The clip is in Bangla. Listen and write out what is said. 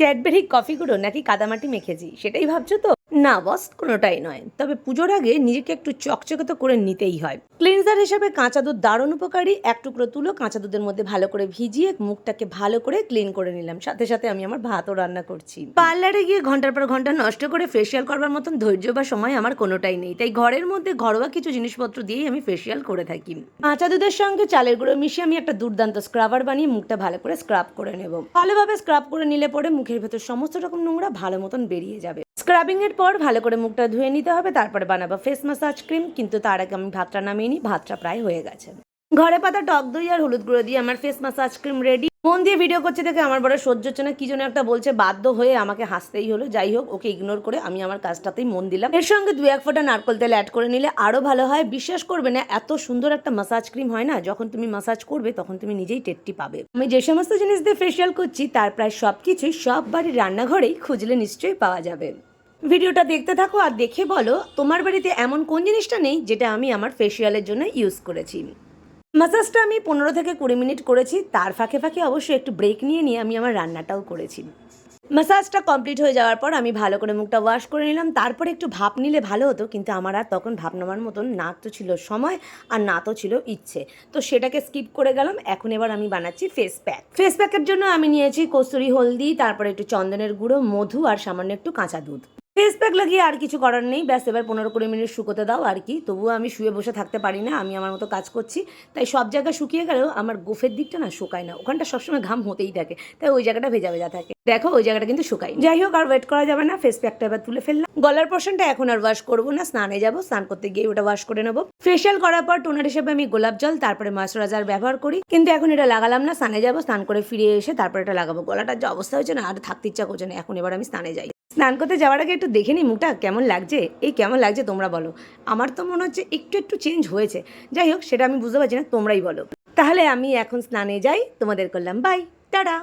ক্যাডবেরি কফিগুলো নাকি কাদামাটি মেখেছি সেটাই ভাবছ তো? না, বস, কোনোটাই নয়। তবে পুজোর আগে নিজেকে একটু চকচকে তো করে নিতেই হয়। ক্লিনজার হিসেবে কাঁচা দুধ দারুণ উপকারী। এক টুকরো তুলো কাঁচা দুধের মধ্যে ভালো করে ভিজিয়ে মুখটাকে ভালো করে ক্লিন করে নিলাম। সাথে সাথে আমি আমার ভাতও রান্না করছি। পার্লারে গিয়ে ঘণ্টার পর ঘণ্টা নষ্ট করে ফেসিয়াল করবার মতন ধৈর্য বা সময় আমার কোনোটাই নেই। তাই ঘরের মধ্যে ঘরোয়া কিছু জিনিসপত্র দিয়েই আমি ফেসিয়াল করে থাকি। কাঁচা দুধের সঙ্গে চালের গুঁড়ো মিশিয়ে আমি একটা দুর্দান্ত স্ক্রাবার বানিয়ে মুখটা ভালো করে স্ক্রাব করে নেব। ভালোভাবে স্ক্রাব করে নিলে পরে মুখের ভেতর সমস্ত রকম নোংরা ভালো মতন বেরিয়ে যাবে। স্ক্রাবিং এর পর ভালো করে মুখটা ধুয়ে নিতে হবে, তারপরে বানাবো ফেস মাসাজ ক্রিম কিন্তু তার আগে আমি ভাতটা নামিয়ে নিই, ভাতটা প্রায় হয়ে গেছে। ঘরে পাতা, টক দই আর হলুদ গুঁড়ো দিয়ে আমার ফেস মাসাজ ক্রিম রেডি মন দিয়ে ভিডিও করছে দেখে আমার বড় সহ্য হচ্ছে না, কি যেন একটা বলছে, বাধ্য হয়ে আমাকে হাসতেই হলো। যাই হোক, ওকে ইগনোর করে আমি আমার কাজটাতেই মন দিলাম। এর সঙ্গে দু এক ফোঁটা নারকল তেল অ্যাড করে নিলে আরও ভালো হয়। বিশ্বাস করবে না, এত সুন্দর একটা মাসাজ ক্রিম হয় না, যখন তুমি মাসাজ করবে তখন তুমি নিজেই টেটটি পাবে। আমি যে সমস্ত জিনিস দিয়ে ফেসিয়াল করছি, তার প্রায় সব কিছুই সব বাড়ির রান্নাঘরেই খুঁজলে নিশ্চয়ই পাওয়া যাবে। ভিডিওটা দেখতে থাকো আর দেখে বলো, তোমার বাড়িতে এমন কোন জিনিসটা নেই যেটা আমি আমার ফেসিয়ালের জন্য ইউজ করেছি? মাসাজটা আমি পনেরো থেকে কুড়ি মিনিট করেছি, তার ফাঁকে ফাঁকে অবশ্যই একটু ব্রেক নিয়ে নিয়ে আমি আমার রান্নাটাও করেছি। মাসাজটা কমপ্লিট হয়ে যাওয়ার পর আমি ভালো করে মুখটা ওয়াশ করে নিলাম, তারপরে একটু ভাপ নিলে ভালো হতো, কিন্তু আমার আর তখন ভাপ নেওয়ার মতন না তো ছিল সময় আর না তো ছিল ইচ্ছে। তো সেটাকে স্কিপ করে গেলাম, এখন এবার আমি বানাচ্ছি ফেস প্যাক ফেস প্যাকের জন্য আমি নিয়েছি কস্তুরি হলদি, তারপরে একটু চন্দনের গুঁড়ো, মধু আর সামান্য একটু কাঁচা দুধ। ফেস প্যাক লাগিয়ে আর কিছু করার নেই। ব্যাস, এবার পনেরো কুড়ি মিনিট শুকোতে দাও আর কি। তবুও আমি শুয়ে বসে থাকতে পারি না, আমি আমার মতো কাজ করছি। তাই সব জায়গায় শুকিয়ে গেলেও আমার গোফের দিকটা না শুকায় না। ওখানটা সবসময় ঘাম হতেই থাকে। তাই ওই জায়গাটা ভেজা ভেজা থাকে। দেখো, ওই জায়গাটা কিন্তু শুকাই যাই হোক, আর ওয়েট করা যাবে না। ফেস প্যাকটা এবার তুলে ফেললাম। গলার পোর্শনটা এখন আর ওয়াশ করব না। স্নানে যাব, স্নান করতে গিয়ে ওটা ওয়াশ করে নেব। ফেশিয়াল করার পর টোনার হিসেবে আমি গোলাপ জল, তারপরে ময়শ্চারাইজার ব্যবহার করি। কিন্তু এখন এটা লাগালাম না। স্নানে যাব, স্নান করে ফিরে এসে তারপরে এটা লাগাবো। গলাটার যে অবস্থা হয়েছে না, আর থাকতে ইচ্ছা করছে না। এখন এবার আমি স্নানে যাই। স্নান করতে যাওয়ার আগে একটু দেখে নিই মুখটা কেমন লাগছে? এই কেমন লাগছে তোমরা বলো। আমার তো মনে হচ্ছে একটু একটু চেঞ্জ হয়েছে। যাই হোক, সেটা আমি বুঝতে পারছি না, তোমরাই বলো। তাহলে আমি এখন স্নানে যাই, তোমাদের করলাম বাই টাটা।